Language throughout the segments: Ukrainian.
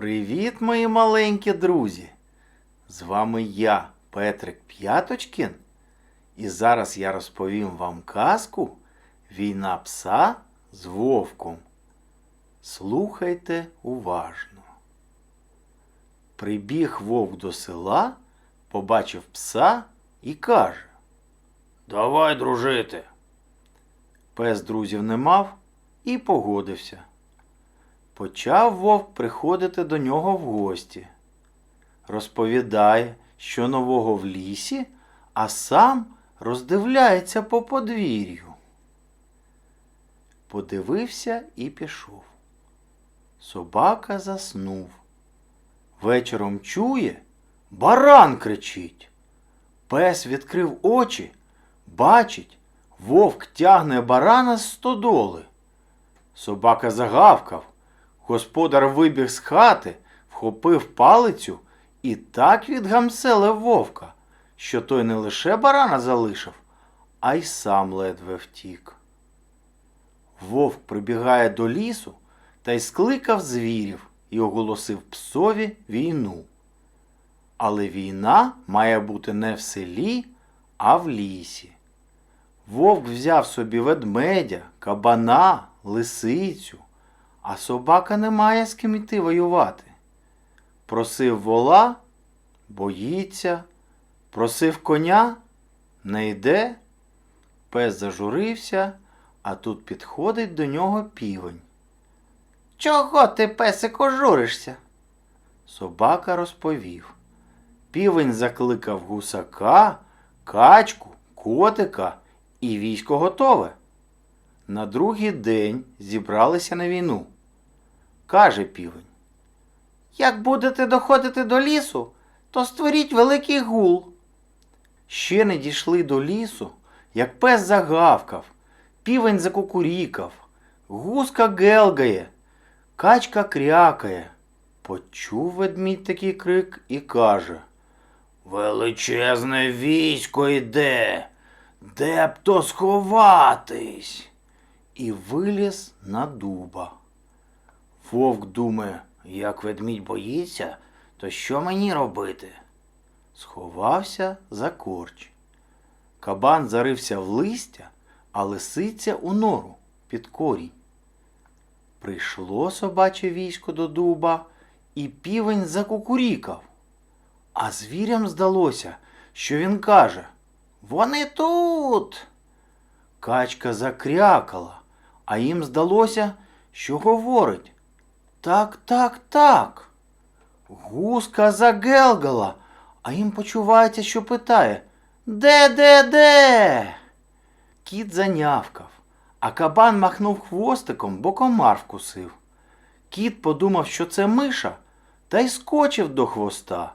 Привіт, мої маленькі друзі! З вами я, Петрик П'яточкін, і зараз я розповім вам казку Війна пса з вовком. Слухайте уважно. Прибіг вовк до села, побачив пса і каже: Давай дружити. Пес друзів не мав і погодився. Почав вовк приходити до нього в гості. Розповідає, що нового в лісі, а сам роздивляється по подвір'ю. Подивився і пішов. Собака заснув. Вечором чує, баран кричить. Пес відкрив очі, бачить, вовк тягне барана з стодоли. Собака загавкав. Господар вибіг з хати, вхопив палицю і так відгамселив вовка, що той не лише барана залишив, а й сам ледве втік. Вовк прибігає до лісу та й скликав звірів і оголосив псові війну. Але війна має бути не в селі, а в лісі. Вовк взяв собі ведмедя, кабана, лисицю, а собака не має з ким іти воювати. Просив вола, боїться, просив коня, не йде. Пес зажурився, а тут підходить до нього півень. Чого ти, песику, журишся? Собака розповів. Півень закликав гусака, качку, котика і військо готове. На другий день зібралися на війну. Каже півень. Як будете доходити до лісу, то створіть великий гул. Ще не дійшли до лісу, як пес загавкав, півень закукурікав, гуска гелгає, качка крякає. Почув ведмідь такий крик і каже Величезне військо йде, де б то сховатись? І виліз на дуба. Вовк думає, як ведмідь боїться, то що мені робити? Сховався за корч. Кабан зарився в листя, а лисиця у нору під корінь. Прийшло собаче військо до дуба, і півень закукурікав. А звірям здалося, що він каже Вони тут. Качка закрякала, а їм здалося, що говорить Так, так, так. Гуска загелгала, а їм почувається, що питає Де, де, де? Кіт занявкав, а кабан махнув хвостиком, бо комар вкусив. Кіт подумав, що це миша, та й скочив до хвоста.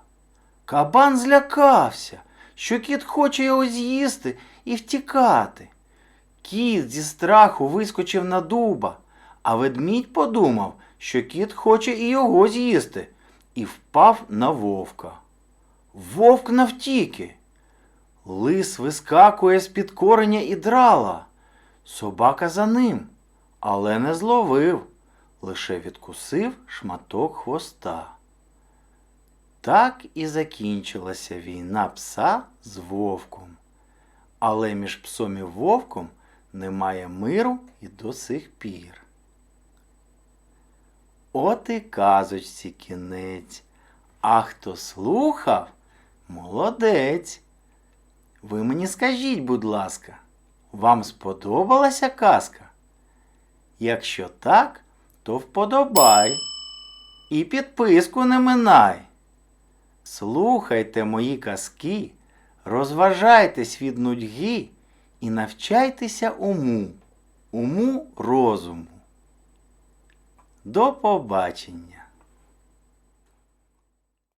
Кабан злякався, що кіт хоче його з'їсти і втікати. Кіт зі страху вискочив на дуба, а ведмідь подумав, що кіт хоче і його з'їсти, і впав на вовка. Вовк навтіки. Лис вискакує з-під кореня і драла. Собака за ним, але не зловив, лише відкусив шматок хвоста. Так і закінчилася війна пса з вовком. Але між псом і вовком немає миру і до сих пір. От і казочці кінець. А хто слухав, молодець. Ви мені скажіть, будь ласка, вам сподобалася казка? Якщо так, то вподобай і підписку не минай. Слухайте мої казки, розважайтесь від нудьги і навчайтеся уму, уму розуму. До побачення!